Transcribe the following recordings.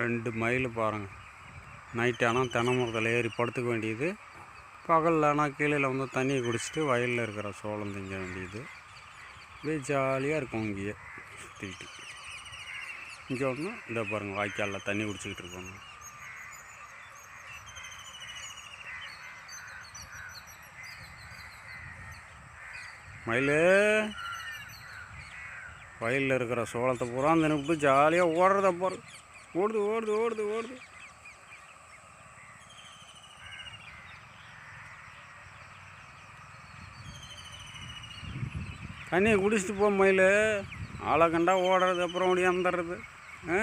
ரெண்டு மைல் பாருங்கள் நைட் ஆனால் தென்னமரத்தில் ஏறி படுத்துக்க வேண்டியது. பகலில் ஆனால் கீழே வந்து தண்ணியை குடிச்சிட்டு வயலில் இருக்கிற சோளம் திங்க வேண்டியது. அப்படியே ஜாலியாக இருக்கும் இங்கேயே சுற்றிக்கிட்டு இங்கே ஒன்று இந்த பாருங்கள் வாய்க்காலில் தண்ணி குடிச்சிக்கிட்டு இருக்கோங்க. மயில் வயலில் இருக்கிற சோளத்தை பூரா தின்னுபிட்டு ஜாலியாக ஓடுறத பாரு. ஓடுது ஓடுது ஓடுது ஓடுது. தண்ணியை குடிச்சிட்டு போ மயில். ஆளை கண்டா ஓடுறது அப்புறம் ஓடியாந்துடுறது ஆ?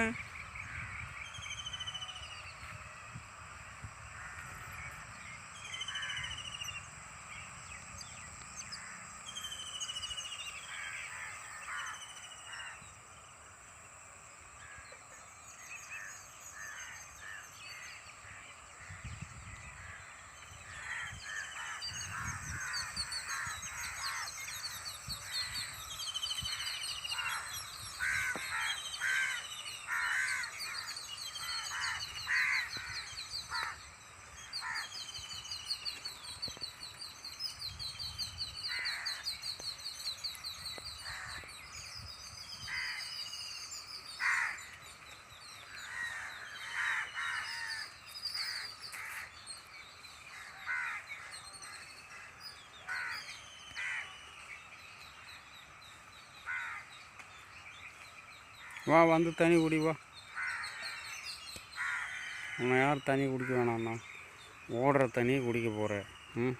வா வந்து தண்ணி குடி வா. உன்னை யார் தண்ணி குடிக்க வேணாம்ண்ணா ஓடுற தண்ணி குடிக்க போகிற ம்?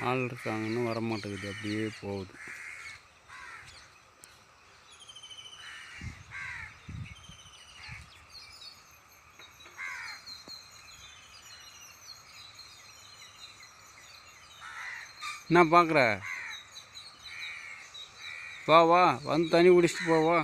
ஆள் இருக்காங்கன்னு வர மாட்டேங்குது அப்படியே போகுது. என்ன பார்க்குற? வா வா வந்து தண்ணி குடிச்சிட்டு போவா